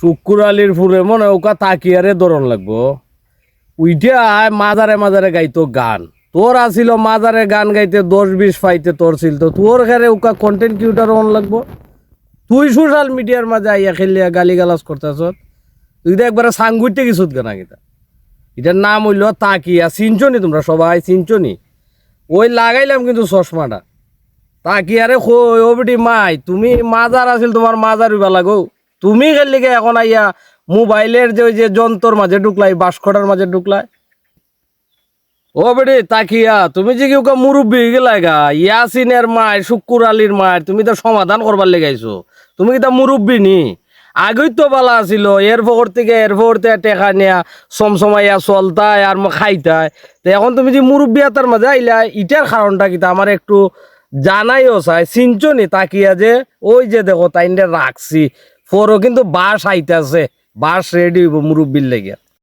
শুকুর আলীর ফুরে মনে ওকা তাকিয়ারে দরণ লাগবো। উইটা মাজারে মাজারে গাইতো গান। তোর আসিল মাজারে গান গাইতে দশ বিশ ফাইতে তোর ছিল। তো তোর ঘরে ওকা কন্টেন্ট কিউটার অন লাগবো। তুই সোশ্যাল মিডিয়ার মাঝে আইয়া খেলিয়া গালি গালাজ করতেছ তুই তো একবারে সাংগুইতে কিছুত গানা গীতা। এটার নাম হইল তাকিয়া। চিনচনি তোমরা সবাই? চিনচনি ওই লাগাইলাম কিন্তু চশমাটা। তাকিয়ারে ও বেটি মাই, তুমি মাজার আছিল, তোমার মাজার উইবা লাগো। তুমি খেললি গে এখন আইয়া মোবাইলের যে ওই যে যন্ত্রর মাঝে ঢুকলাই, বাসকটার মাঝে ঢুকলাই। ও বেটি, তাকিয়া, তুমি যে কেউ মুরব্বী গেলাই গা? ইয়াসিনের মায় শুক্কুর আলীর মায় তুমি তো সমাধান করবার লেগাইছো তুমি কি তা মুরব্বী নি? আগেই তো বালা আছিল এরপর থেকে এরপর থেকে টেকা নেয়া, সমসমাইয়া চলতায় আর খাইতায়। তো এখন তুমি যে মুরব্বী তার মাঝে আইলা, ইটার কারণটা কি আমার একটু জানাইও চাই। চিনচনি তাকিয়া যে? ওই যে দেখো, তাইন্ডে রাখছি। ফোরও কিন্তু বাস আইতে আছে বাস রেডি হইব মুরব্বীর লেগে।